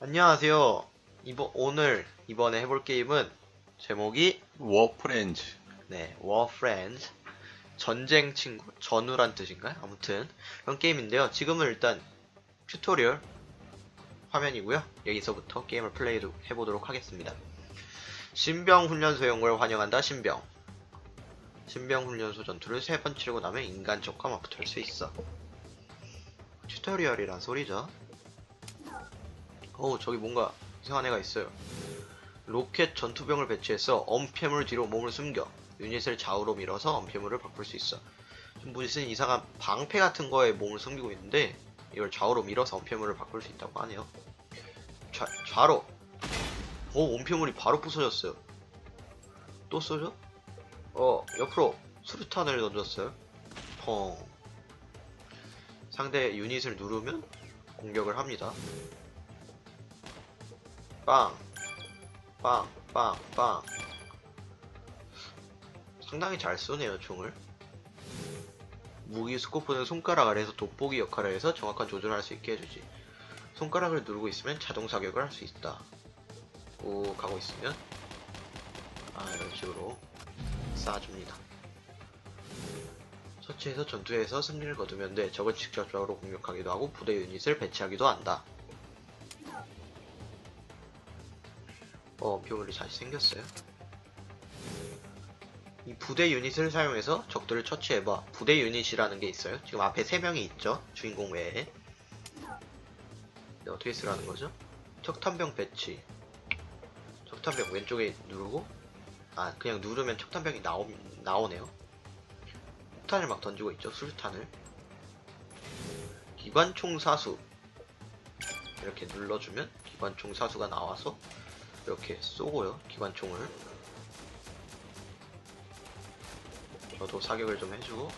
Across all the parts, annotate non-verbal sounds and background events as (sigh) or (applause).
안녕하세요. 이번 오늘 이번에 해볼 게임은 제목이 워프렌즈 네 워프렌즈 전쟁 친구 전우란 뜻인가요? 아무튼 그런 게임인데요. 지금은 일단 튜토리얼 화면이고요. 여기서부터 게임을 플레이 해보도록 하겠습니다. 신병 훈련소 연구를 환영한다. 신병 신병 훈련소 전투를 세 번 치르고 나면 인간 적과 맞붙을 수 있어. 튜토리얼이란 소리죠. 어우 저기 뭔가 이상한 애가 있어요. 로켓 전투병을 배치해서 엄폐물 뒤로 몸을 숨겨 유닛을 좌우로 밀어서 엄폐물을 바꿀 수 있어. 좀 무슨 이상한 방패 같은 거에 몸을 숨기고 있는데 이걸 좌우로 밀어서 엄폐물을 바꿀 수 있다고 하네요. 좌, 좌로. 오 엄폐물이 바로 부서졌어요. 또 쏘죠? 어 옆으로 수류탄을 던졌어요. 펑. 상대 유닛을 누르면 공격을 합니다. 빵, 빵, 빵, 빵. 상당히 잘 쏘네요, 총을. 무기 스코프는 손가락 아래에서 돋보기 역할을 해서 정확한 조절을 할수 있게 해주지. 손가락을 누르고 있으면 자동 사격을 할 수 있다. 오, 가고 있으면, 아, 이런 식으로 쏴줍니다. 처치해서 전투에서 승리를 거두면 돼. 적을 직접적으로 공격하기도 하고 부대 유닛을 배치하기도 한다. 어, 표물이 다시 생겼어요. 이 부대 유닛을 사용해서 적들을 처치해봐. 부대 유닛이라는 게 있어요. 지금 앞에 3명이 있죠. 주인공 외에. 네, 어떻게 쓰라는 거죠? 척탄병 배치. 척탄병 왼쪽에 누르고, 아, 그냥 누르면 척탄병이 나오, 나오네요. 폭탄을 막 던지고 있죠. 수류탄을. 기관총 사수. 이렇게 눌러주면 기관총 사수가 나와서 이렇게 쏘고요 기관총을. 저도 사격을 좀 해주고.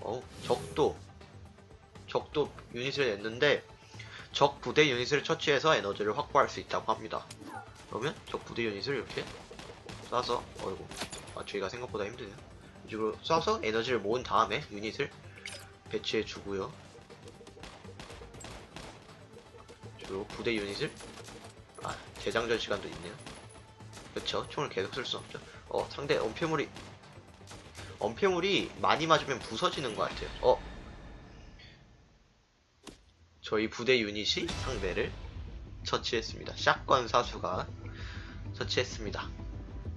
어우 적도. 적도 유닛을 냈는데 적 부대 유닛을 처치해서 에너지를 확보할 수 있다고 합니다. 그러면 적 부대 유닛을 이렇게 쏴서 어이구 맞추기가 생각보다 힘드네요. 이쪽으로 쏴서 에너지를 모은 다음에 유닛을 배치해 주고요. 그리고 부대 유닛을 아, 재장전 시간도 있네요. 그쵸? 총을 계속 쓸 수 없죠. 어, 상대 엄폐물이, 엄폐물이 많이 맞으면 부서지는 것 같아요. 어. 저희 부대 유닛이 상대를 처치했습니다. 샷건 사수가 처치했습니다.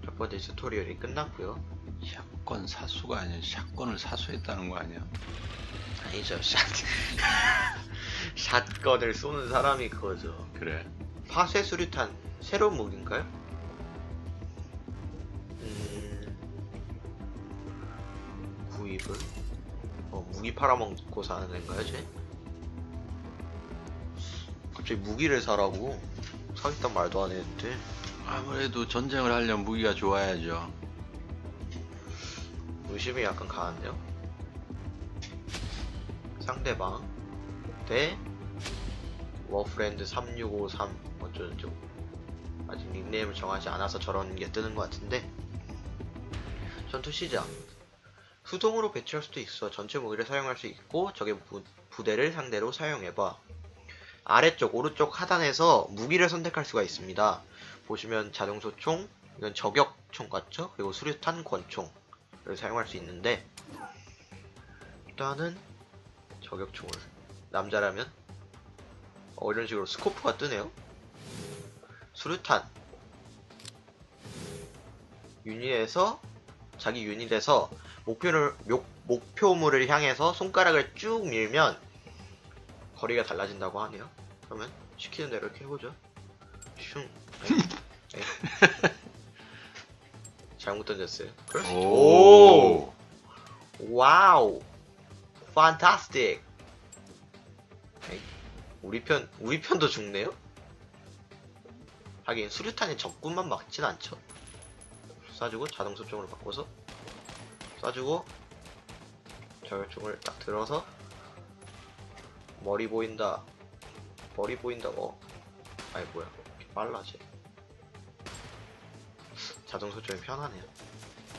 첫 번째 튜토리얼이 끝났고요 샷건 사수가 아니야 샷건을 사수했다는 거 아니야 아니죠, 샷. (laughs) 샷건을 쏘는 사람이 그거죠. 그래 파쇄 수류탄 새로운 무기인가요? 음... 구입을 어, 무기 팔아먹고 사는 애인가요, 쟤? 갑자기 무기를 사라고 사겠단 말도 안 했는데 아무래도 전쟁을 하려면 무기가 좋아야죠 의심이 약간 강한데요? 상대방 대 워프렌드 3653 어쩌고저쩌고 아직 닉네임을 정하지 않아서 저런 게 뜨는 것 같은데. 전투 시작. 수동으로 배치할 수도 있어. 전체 무기를 사용할 수 있고 적의 부, 부대를 상대로 사용해봐. 아래쪽 오른쪽 하단에서 무기를 선택할 수가 있습니다. 보시면 자동소총 이건 저격총 같죠? 그리고 수류탄 권총을 사용할 수 있는데 일단은 저격총을. 남자라면 어, 이런 식으로 스코프가 뜨네요. 수류탄. 유닛에서 자기 유닛에서 목표를 목, 목표물을 향해서 손가락을 쭉 밀면 거리가 달라진다고 하네요. 그러면 시키는 대로 이렇게 해보죠. 슝. 에이, 에이. (laughs) 잘못 던졌어요. 수 있죠. 오! 와우. 판타스틱. 에이. 우리 편, 우리 편도 죽네요? 하긴 수류탄이 적군만 막진 않죠. 쏴주고 자동 소총으로 바꿔서 쏴주고 저격총을 딱 들어서 머리 보인다. 머리 보인다. 어. 아니 뭐야. 이렇게 빨라지. 자동 소총이 편하네요.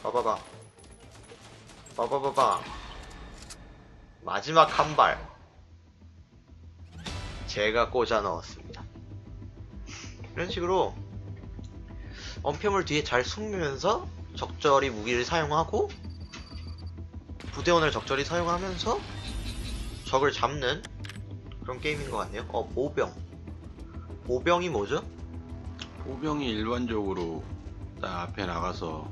빠바바. 빠바바바. 마지막 한 발. 제가 꽂아 넣었습니다. 이런 식으로 언패물 뒤에 잘 숨으면서 적절히 무기를 사용하고 부대원을 적절히 사용하면서 적을 잡는 그런 게임인 것 같네요. 어, 보병. 보병이 뭐죠? 보병이 일반적으로 딱 앞에 나가서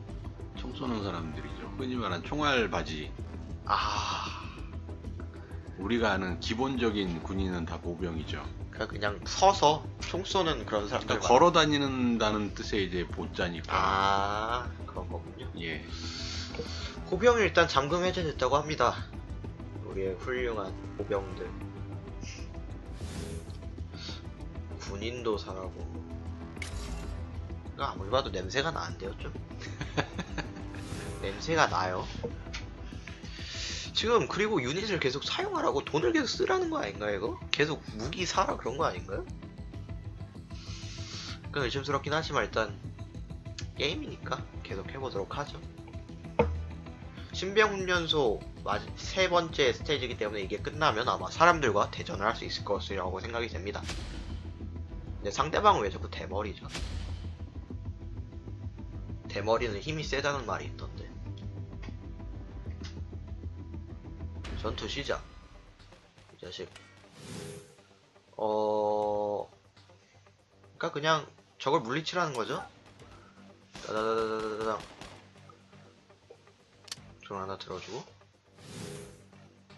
총 쏘는 사람들이죠. 흔히 말하는 총알 바지. 아, 우리가 아는 기본적인 군인은 다 보병이죠. 그냥 그냥 서서 총 쏘는 그런 사람들. 그러니까 걸어 다니는다는 뜻의 이제 보자니까. 아, 그런 거군요. 예. 보병이 일단 잠금 해제됐다고 합니다. 우리의 훌륭한 보병들. 군인도 사라고. 아무리 봐도 냄새가 나는데요, 좀. (laughs) 냄새가 나요. 지금 그리고 유닛을 계속 사용하라고 돈을 계속 쓰라는 거 아닌가요, 이거? 계속 무기 사라 그런 거 아닌가요? 약간 의심스럽긴 하지만 일단 게임이니까 계속 해보도록 하죠. 신병훈련소 세 번째 스테이지이기 때문에 이게 끝나면 아마 사람들과 대전을 할 수 있을 것이라고 생각이 됩니다. 근데 상대방은 왜 자꾸 대머리죠? 대머리는 힘이 세다는 말이 있던데. 전투 시작. 이 자식. 어, 그니까 그냥 적을 물리치라는 거죠? 따다다다다다다. 좀 하나 들어주고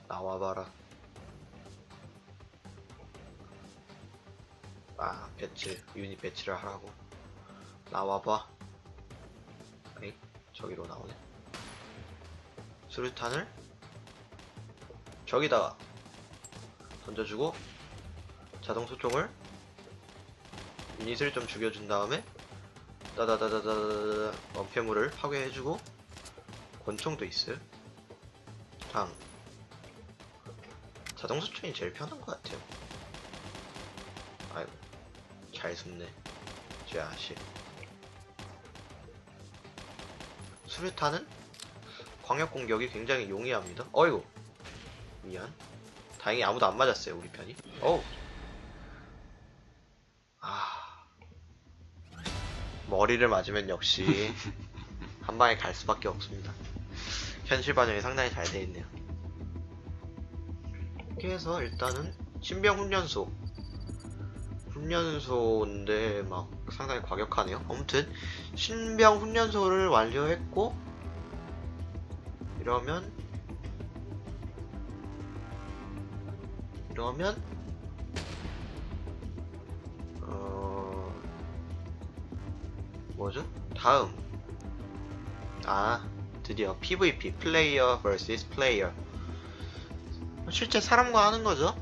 나와봐라 아 배치 유닛 배치를 하라고 나와봐 에이 저기로 나오네 수류탄을 저기다가 던져주고 자동 소총을 유닛을 좀 죽여준 다음에 따다다다다다다 원패물을 파괴해주고 권총도 있어요. 당 자동 소총이 제일 편한 것 같아요. 아이고 잘 숨네. 자식. 수류탄은 광역 공격이 굉장히 용이합니다. 어이구 미안. 다행히 아무도 안 맞았어요 우리 편이. 어우. 아 머리를 맞으면 역시 (laughs) 한 방에 갈 수밖에 없습니다. 현실 반영이 상당히 잘 돼 있네요. 이렇게 해서 일단은 신병 훈련소 훈련소인데 막 상당히 과격하네요. 아무튼 신병 훈련소를 완료했고 이러면 이러면 어 뭐죠? 다음. 아 드디어 PVP 플레이어 vs 플레이어 실제 사람과 하는 거죠?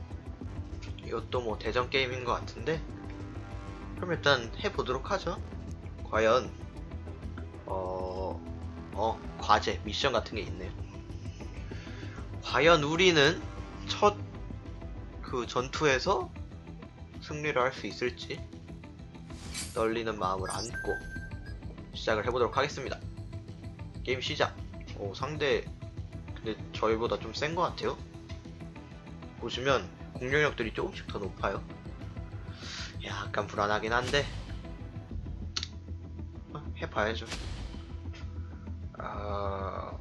이것도 뭐 대전 게임인 것 같은데. 그럼 일단 해보도록 하죠. 과연 어... 어 과제 미션 같은 게 있네요. 과연 우리는 첫 그 전투에서 승리를 할 수 있을지 떨리는 마음을 안고 시작을 해보도록 하겠습니다 게임 시작. 오, 상대, 근데 저희보다 좀 센 것 같아요. 보시면 공격력들이 조금씩 더 높아요. 약간 불안하긴 한데, 어, 해봐야죠. 아,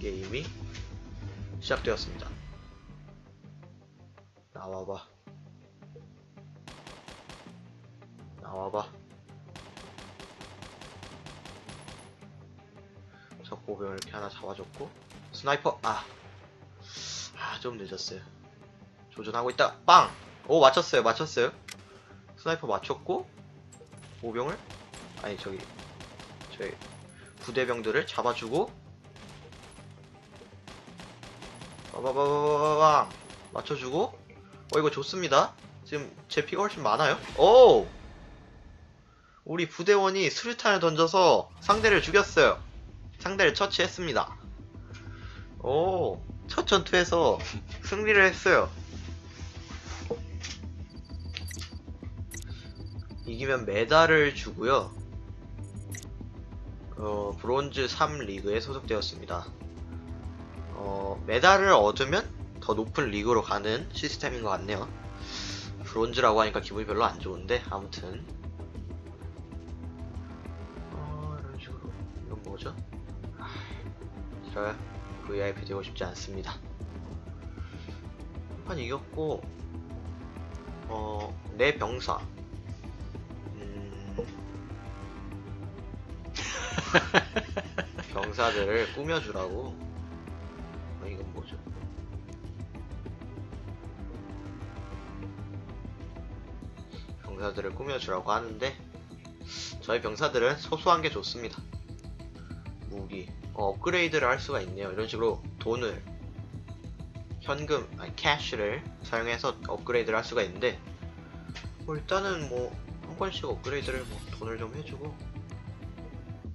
게임이 시작되었습니다. 보병을 이렇게 하나 잡아줬고 스나이퍼 아! 아 좀 늦었어요 조준하고 있다 빵! 오 맞췄어요 맞췄어요 스나이퍼 맞췄고 보병을 아니 저기 저희 부대병들을 잡아주고 빠바바바바방 맞춰주고 어 이거 좋습니다 지금 제 피가 훨씬 많아요 오! 우리 부대원이 수류탄을 던져서 상대를 죽였어요 상대를 처치했습니다. 오, 첫 전투에서 승리를 했어요. 이기면 메달을 주고요. 어, 브론즈 3 리그에 소속되었습니다. 어, 메달을 얻으면 더 높은 리그로 가는 시스템인 것 같네요. 브론즈라고 하니까 기분이 별로 안 좋은데 아무튼 어, 이런 식으로 이건 뭐죠? 아, 싫어요. VIP 되고 싶지 않습니다. 한 판 이겼고 어, 내 병사 음, (laughs) 병사들을 꾸며주라고 어, 이건 뭐죠? 병사들을 꾸며주라고 하는데 저희 병사들은 소소한 게 좋습니다. 무기, 어, 업그레이드를 할 수가 있네요. 이런 식으로 돈을 현금, 아니 캐시를 사용해서 업그레이드를 할 수가 있는데 뭐 일단은 뭐 한 번씩 업그레이드를 뭐 돈을 좀 해주고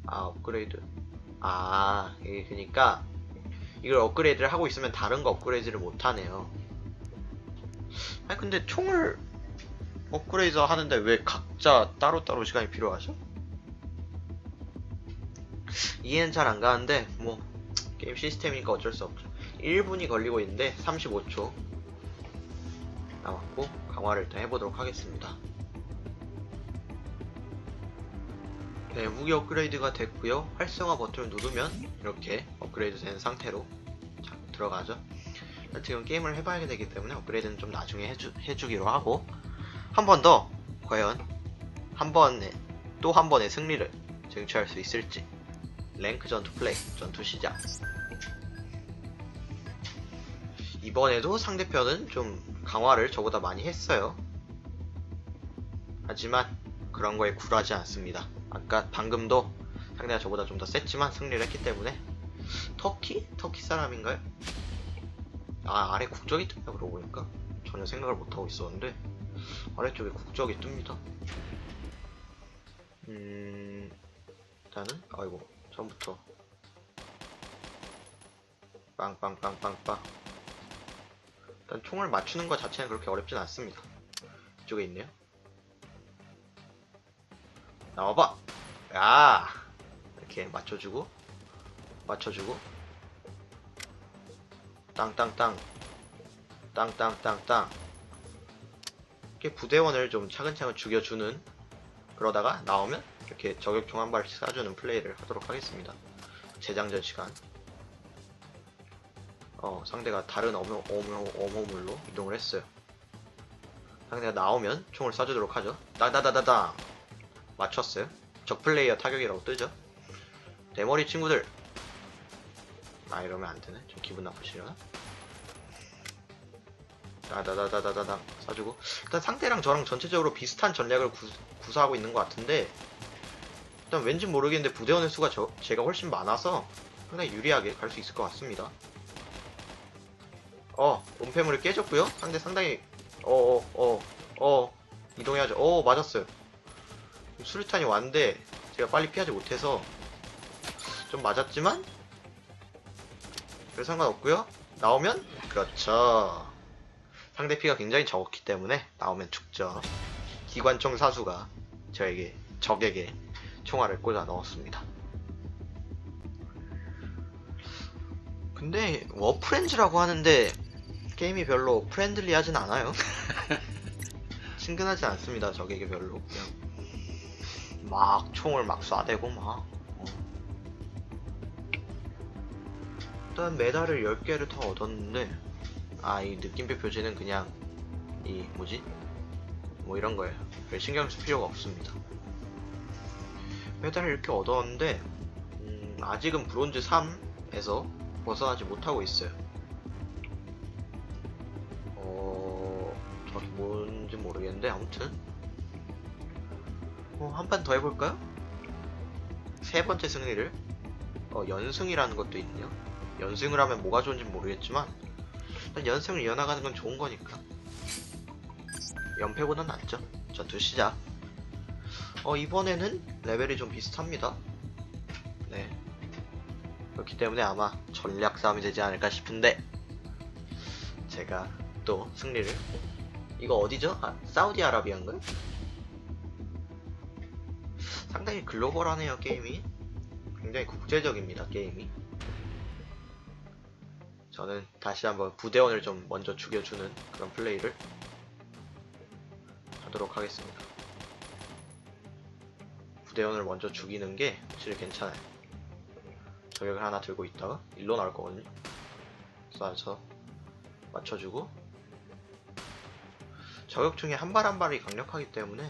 아 업그레이드 아 이게 그니까 이걸 업그레이드를 하고 있으면 다른 거 업그레이드를 못 하네요. 아니 근데 총을 업그레이드 하는데 왜 각자 따로따로 시간이 필요하죠? 이해는 잘 안 가는데 뭐 게임 시스템이니까 어쩔 수 없죠. 1분이 걸리고 있는데 35초 남았고 강화를 일단 해보도록 하겠습니다. 네 무기 업그레이드가 됐고요. 활성화 버튼을 누르면 이렇게 업그레이드 된 상태로 자, 들어가죠. 지금 게임을 해봐야 되기 때문에 업그레이드는 좀 나중에 해주, 해주기로 하고 한 번 더 과연 한 번에 또 한 번의 승리를 쟁취할 수 있을지 랭크 전투 플레이 전투 시작. 이번에도 상대편은 좀 강화를 저보다 많이 했어요. 하지만 그런 거에 굴하지 않습니다. 아까 방금도 상대가 저보다 좀 더 셌지만 승리를 했기 때문에. 터키? 터키 사람인가요? 아 아래 국적이 뜨냐 그러고 보니까. 전혀 생각을 못하고 있었는데. 아래쪽에 국적이 뜹니다. 음 일단은 아이고 처음부터. 빵빵빵빵빵. 일단 총을 맞추는 것 자체는 그렇게 어렵진 않습니다. 이쪽에 있네요. 나와봐! 야! 이렇게 맞춰주고 맞춰주고. 땅땅땅. 땅땅땅땅. 이렇게 부대원을 좀 차근차근 죽여주는 그러다가 나오면 이렇게 저격총 한 발씩 쏴주는 플레이를 하도록 하겠습니다. 재장전 시간. 어, 상대가 다른 어머, 어머, 어머물로 이동을 했어요. 상대가 나오면 총을 쏴주도록 하죠. 따다다다당! 맞췄어요. 적 플레이어 타격이라고 뜨죠. 대머리 친구들! 아, 이러면 안 되네. 좀 기분 나쁘시려나? 다다다다다다당 쏴주고 일단 상대랑 저랑 전체적으로 비슷한 전략을 구, 구사하고 있는 것 같은데 일단 왠지 모르겠는데 부대원의 수가 저, 제가 훨씬 많아서 상당히 유리하게 갈 수 있을 것 같습니다. 어 은폐물이 깨졌고요. 상대 상당히 어어어 어 어, 어, 이동해야죠. 어 맞았어요. 수류탄이 왔는데 제가 빨리 피하지 못해서 좀 맞았지만 별 상관없고요. 나오면 그렇죠. 상대 피가 굉장히 적었기 때문에 나오면 죽죠. 기관총 사수가 저에게 적에게 총알을 꽂아 넣었습니다. 근데 워프렌즈라고 하는데 게임이 별로 프렌들리하진 않아요. (laughs) 친근하지 않습니다. 적에게 별로 그냥 막 총을 막 쏴대고 막 어. 일단 메달을 10개를 더 얻었는데 아, 이 느낌표 표지는 그냥 이 뭐지? 뭐 이런 거예요. 별 신경 쓸 필요가 없습니다. 메달을 이렇게 얻었는데 음, 아직은 브론즈 3에서 벗어나지 못하고 있어요. 어, 저도 뭔지 모르겠는데 아무튼 어, 한 판 더 해볼까요? 세 번째 승리를 어, 연승이라는 것도 있네요. 연승을 하면 뭐가 좋은지 모르겠지만 일단 연승을 이어나가는 건 좋은 거니까. 연패보단 낫죠. 전투 시작. 어, 이번에는 레벨이 좀 비슷합니다. 네. 그렇기 때문에 아마 전략 싸움이 되지 않을까 싶은데, 제가 또 승리를. 이거 어디죠? 아, 사우디아라비아인가요? 상당히 글로벌하네요, 게임이. 굉장히 국제적입니다, 게임이. 저는 다시 한번 부대원을 좀 먼저 죽여주는 그런 플레이를 하도록 하겠습니다. 부대원을 먼저 죽이는 게 확실히 괜찮아요. 저격을 하나 들고 있다가 일로 나올 거거든요. 쏴서 맞춰주고 저격 중에 한 발 한 발이 강력하기 때문에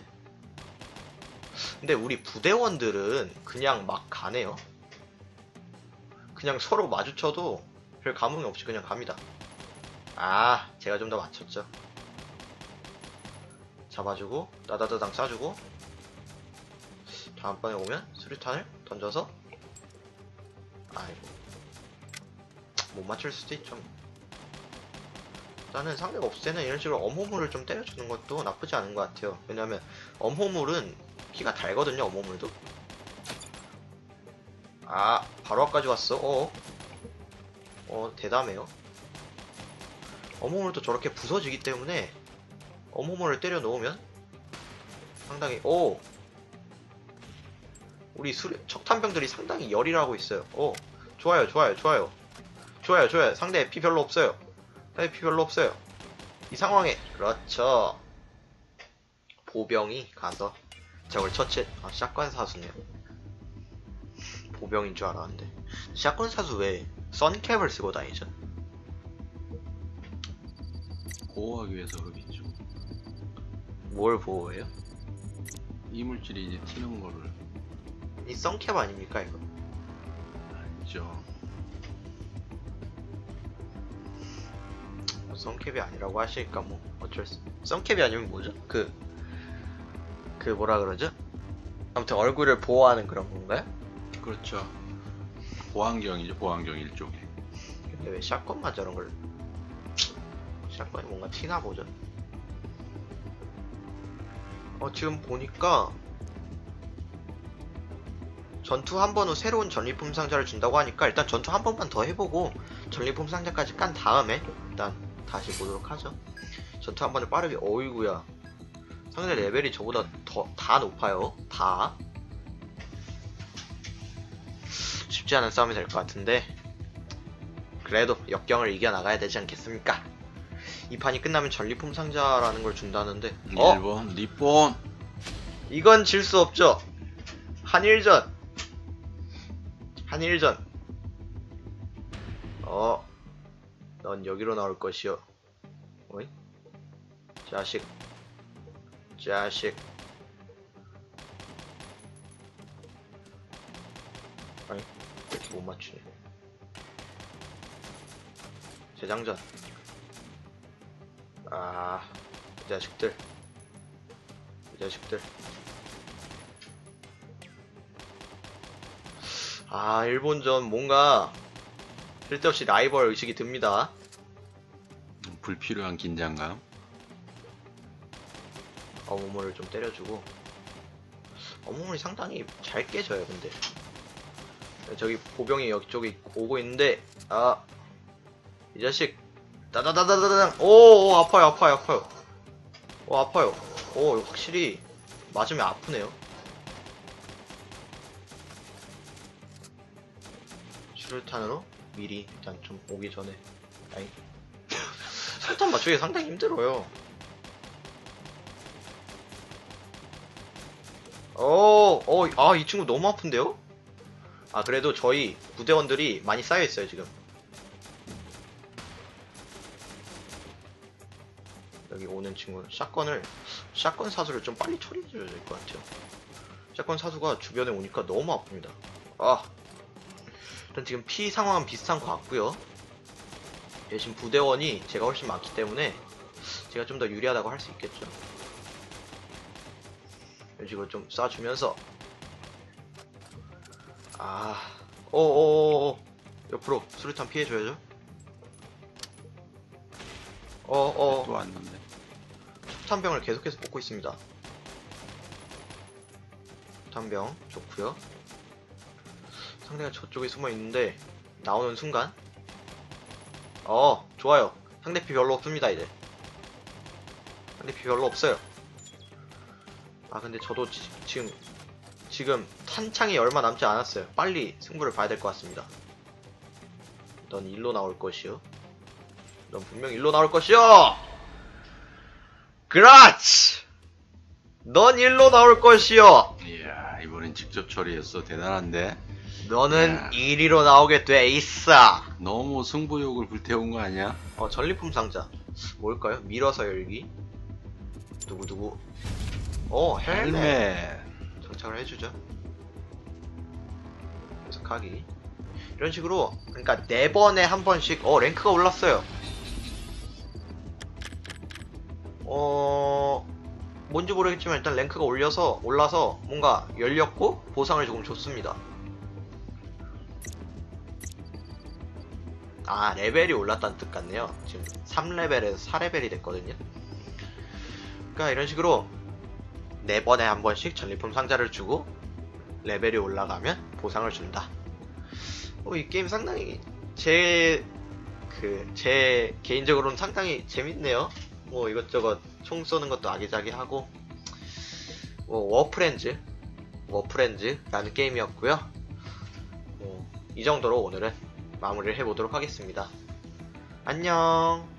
근데 우리 부대원들은 그냥 막 가네요. 그냥 서로 마주쳐도 별 감흥이 없이 그냥 갑니다. 아, 제가 좀 더 맞췄죠. 잡아주고, 따다다당 쏴주고, 다음번에 오면 수류탄을 던져서, 아이고. 못 맞출 수도 있죠. 나는 상대가 없을 때는 이런 식으로 엄호물을 좀 때려주는 것도 나쁘지 않은 것 같아요. 왜냐면, 엄호물은 피가 달거든요, 엄호물도. 아, 바로 앞까지 왔어. 어, 어, 대담해요. 어머물도 저렇게 부서지기 때문에 어머물을 때려 놓으면 상당히 오 우리 수리, 척탄병들이 상당히 열이를 하고 있어요. 오 좋아요, 좋아요, 좋아요, 좋아요, 좋아요. 상대 피 별로 없어요. 상대 피 별로 없어요. 이 상황에 그렇죠. 보병이 가서 저걸 처치. 아 샷건 사수네요. 보병인 줄 알았는데 샷건 사수 왜 선캡을 쓰고 다니죠? 보호하기 위해서 그러겠죠. 뭘 보호해요? 이물질이 이제 튀는 거를 이 선캡 아닙니까 이거? 알죠. 뭐 선캡이 아니라고 하시니까 뭐 어쩔 수. 선캡이 아니면 뭐죠? 그, 그 뭐라 그러죠? 아무튼 얼굴을 보호하는 그런 건가요? 그렇죠. 보안경이죠. 보안경 일종의. 근데 왜 샷건만 저런 걸? 샷건이 뭔가 티나 보죠? 어 지금 보니까 전투 한 번 후 새로운 전리품 상자를 준다고 하니까 일단 전투 한 번만 더 해보고 전리품 상자까지 깐 다음에 일단 다시 보도록 하죠. 전투 한 번을 빠르게 어이구야 상대 레벨이 저보다 더 다 높아요. 다 쉽지 않은 싸움이 될 것 같은데 그래도 역경을 이겨나가야 되지 않겠습니까? 이 판이 끝나면 전리품 상자라는 걸 준다는데 어? 일본, 니폰. 이건 질 수 없죠. 한일전. 한일전. 어. 넌 여기로 나올 것이요. 어이? 자식. 자식. 아니, 왜 이렇게 못 맞추냐. 재장전. 아, 이 자식들. 이 자식들. 아, 일본전 뭔가 쓸데없이 라이벌 의식이 듭니다. 불필요한 긴장감. 어무물을 좀 때려주고 어무물이 상당히 잘 깨져요, 근데. 저기 보병이 여기 쪽에 오고 있는데 아, 이 자식 따다다다다당 오, 오 아파요, 아파요, 아파요. 오, 아파요. 오, 확실히 맞으면 아프네요. 수류탄으로 미리 일단 좀 오기 전에 아이 (laughs) 수류탄 맞추기 상당히 힘들어요. 오, 오, 아, 이 친구 너무 아픈데요? 아, 그래도 저희 부대원들이 많이 쌓여있어요, 지금. 여기 오는 친구, 샷건을, 샷건 사수를 좀 빨리 처리해줘야 될 것 같아요. 샷건 사수가 주변에 오니까 너무 아픕니다. 아. 일단 지금 피 상황은 비슷한 것 같고요 대신 부대원이 제가 훨씬 많기 때문에 제가 좀 더 유리하다고 할 수 있겠죠. 이런 식으로 좀 쏴주면서 아, 오오오오 옆으로 수류탄 피해줘야죠. 어어 또 왔는데. 폭탄병을 계속해서 뽑고 있습니다. 폭탄병 좋고요. 상대가 저쪽에 숨어 있는데 나오는 순간 어 좋아요. 상대 피 별로 없습니다 이제. 상대 피 별로 없어요. 아 근데 저도 지, 지금 지금 탄창이 얼마 남지 않았어요. 빨리 승부를 봐야 될 것 같습니다. 넌 일로 나올 것이요. 넌 분명 일로 나올 것이오! 그렇지! 넌 일로 나올 것이오! 이야, 이번엔 직접 처리했어. 대단한데? 너는 야. 이리로 나오게 돼 있어! 너무 승부욕을 불태운 거 아니야? 어, 전리품 상자. 뭘까요? 밀어서 열기. 두구두구. 어, 헬멧. 헬멧. 장착을 해주죠. 연습하기. 이런 식으로, 그러니까 네 번에 한 번씩, 어, 랭크가 올랐어요. 어, 뭔지 모르겠지만 일단 랭크가 올려서, 올라서 뭔가 열렸고 보상을 조금 줬습니다. 아, 레벨이 올랐다는 뜻 같네요. 지금 3레벨에서 4레벨이 됐거든요. 그러니까 이런 식으로 네 번에 한 번씩 전리품 상자를 주고 레벨이 올라가면 보상을 준다. 어, 이 게임 상당히 제 그 제 개인적으로는 상당히 재밌네요. 뭐 이것저것 총 쏘는 것도 아기자기하고 뭐 워프렌즈 워프렌즈라는 게임이었고요. 뭐, 이 정도로 오늘은 마무리를 해보도록 하겠습니다. 안녕.